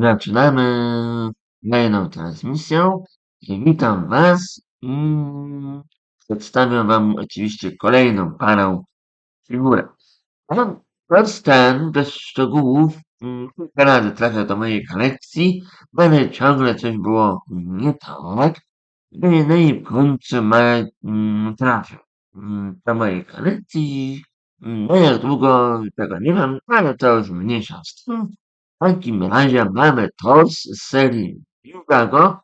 Zaczynamy kolejną transmisję. Witam Was. Mm, Przedstawiam Wam oczywiście kolejną parę figurek. First ten, bez szczegółów, mm, kilka razy trafia do mojej kolekcji, ale ciągle coś było nie tak. No i- no i w końcu ma, mm, mm, do mojej kolekcji. No jak długo tego nie wiem, ale to już mniejsza z tym. Takim razie mamy tors z serii Ninjago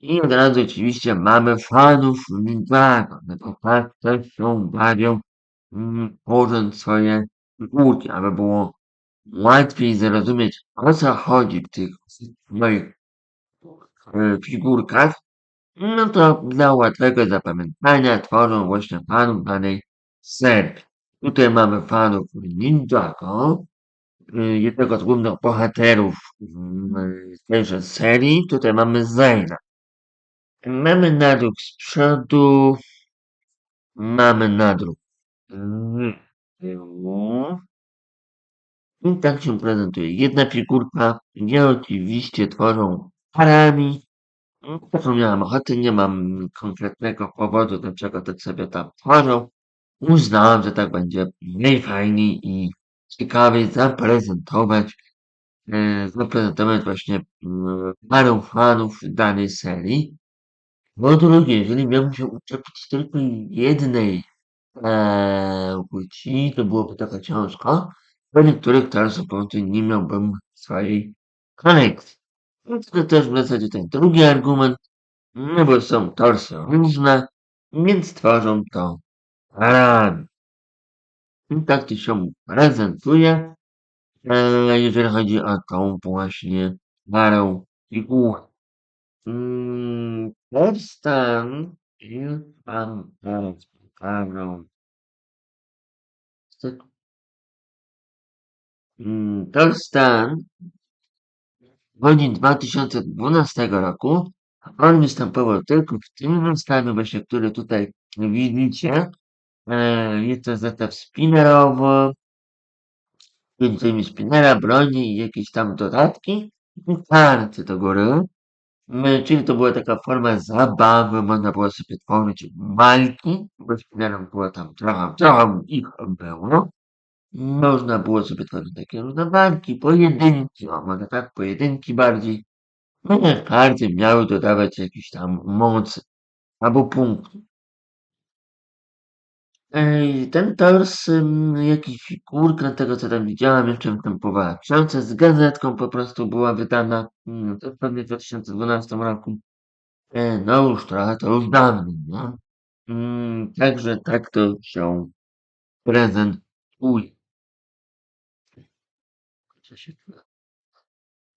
i od razu oczywiście mamy fanów Ninjago. No to tak też się bawią mm, tworząc swoje figurki, aby było łatwiej zrozumieć o co chodzi w tych moich e, figurkach. No to dla łatwego zapamiętania tworzą właśnie fanów danej serii. Tutaj mamy fanów Ninjago, jednego z głównych bohaterów mm, tejże serii. Tutaj mamy Zayna. Mamy nadruk z przodu, mamy nadruk tyłu. I tak się prezentuje. Jedna figurka, ja oczywiście tworzą parami. Taką miałam ochotę, nie mam konkretnego powodu, dlaczego tak sobie tam tworzą. Uznałam, że tak będzie najfajniej i ciekawiej zaprezentować, e, zaprezentować właśnie mm, parę fanów danej serii. Po drugie, jeżeli miałbym się uczepić tylko jednej e, płci, to byłoby taka ciężko. Do niektórych teraz po prostu nie miałbym swojej kolekcji. Więc to też w zasadzie ten drugi argument, no bo są torsy różne, więc tworzą to parami. I tak to się prezentuje, e, jeżeli chodzi o tą właśnie parę figuр. Mm, Powstan już wam teraz pokażę. Mm, Torstan w godzinie 2012 roku on występował tylko w tym zestawie właśnie, który tutaj widzicie. E, jest zestaw spinnerowy, między innymi spinnera, broni i jakieś tam dodatki i karty do góry. My, czyli to była taka forma zabawy, można było sobie tworzyć walki, bo spinnerów było tam trochę, trochę ich było. Można było sobie tworzyć takie różne walki, pojedynki, o może tak, pojedynki bardziej. No karty miały dodawać jakieś tam mocy albo punktów. Ej, ten tors, ym, jakiś figurka tego, co tam widziałam, jeszcze występowała książce z gazetką po prostu była wydana, mm, to pewnie w 2012 roku. E, no już trochę, to już dawno, no. Także tak to się prezentuje.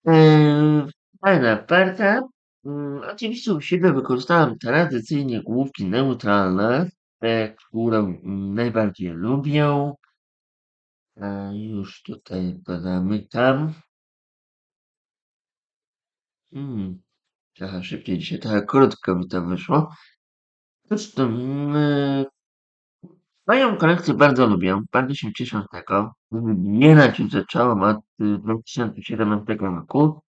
Eee, Fajna parka. Mm, Oczywiście u siebie wykorzystałem tradycyjnie główki neutralne, te, które mm, najbardziej lubię. E, Już tutaj to zamykam. Hmm, trochę szybciej dzisiaj, trochę krótko mi to wyszło. Zresztą mm, moją kolekcję bardzo lubię, bardzo się cieszę z tego. Wybierać już zacząłem od y, 2017 roku.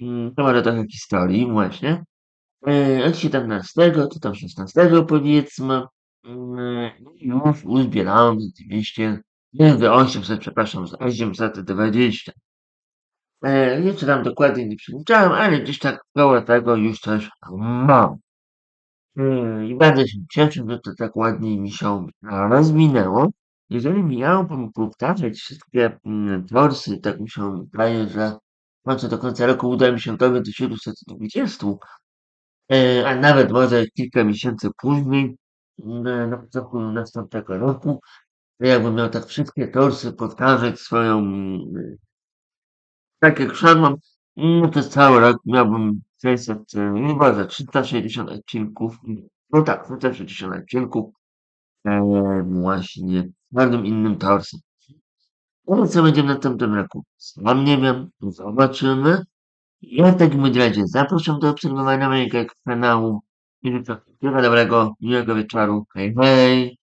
Mm, To może trochę historii właśnie. E, Od 17 czy tam 16 powiedzmy. Mm, Już uzbierałem z 200, nie, z 800, przepraszam, z 820. E, Jeszcze tam dokładnie nie przeliczałem, ale gdzieś tak koło tego już coś mam. E, I bardzo się cieszę, że to tak ładnie mi się rozwinęło. Jeżeli miałbym powtarzać wszystkie mm, torsy, tak mi się wydaje, że końcu do końca roku uda mi się dobiec do 720, e, a nawet może kilka miesięcy później, na, początku następnego roku, jakbym miał tak wszystkie torsy powtarzać swoją, mm, tak jak szedłem, no to cały rok miałbym 600, e, chyba za 360 odcinków, no tak, 360 odcinków, e, właśnie każdym innym torsem. Ale co będzie w następnym roku? Sam nie wiem, zobaczymy. Ja w takim razie zapraszam do obserwowania mojego kanału i dobrego, miłego wieczoru. Hej, hej!